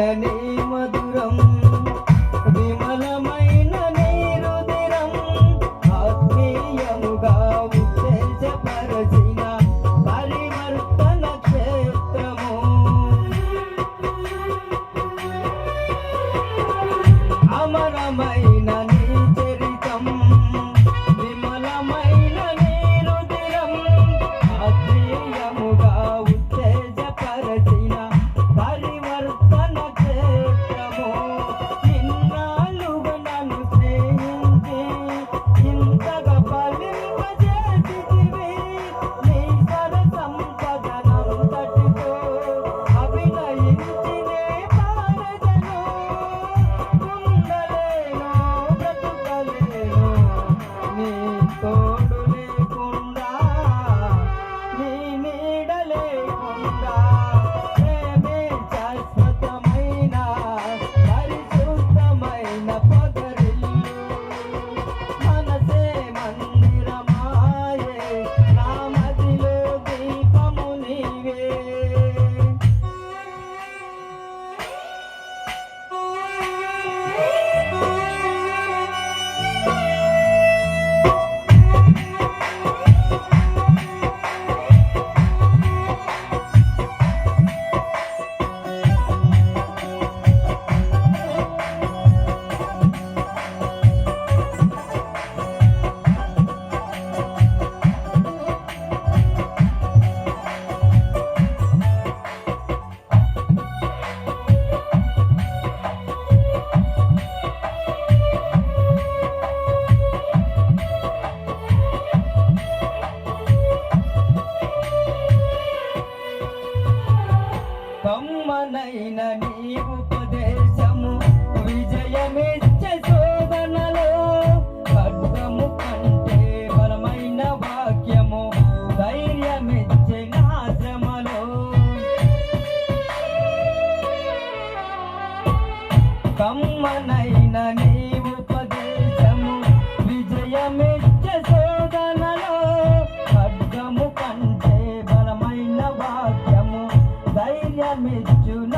மன்னனே కమ్మనైన నీ ఉపదేశము విజయమిచ్చే శోధనలో కంటే బలమైన వాక్యము ధైర్యమిచ్చున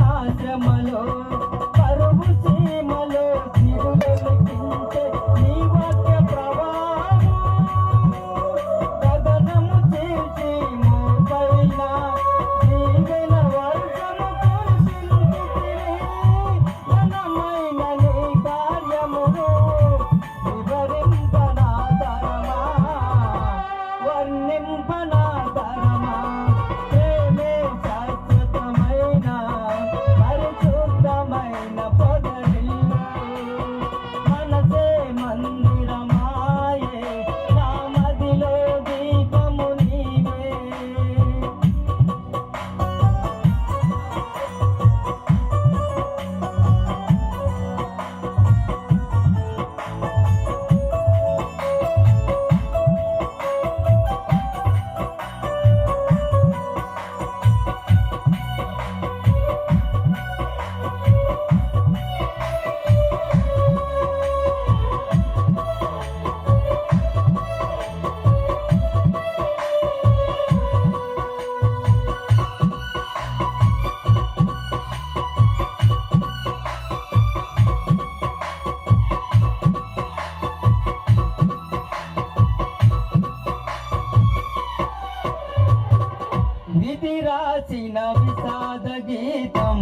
రాసిన విషాద గీతం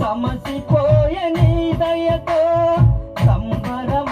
సమసిపోయని దయతో సంబరం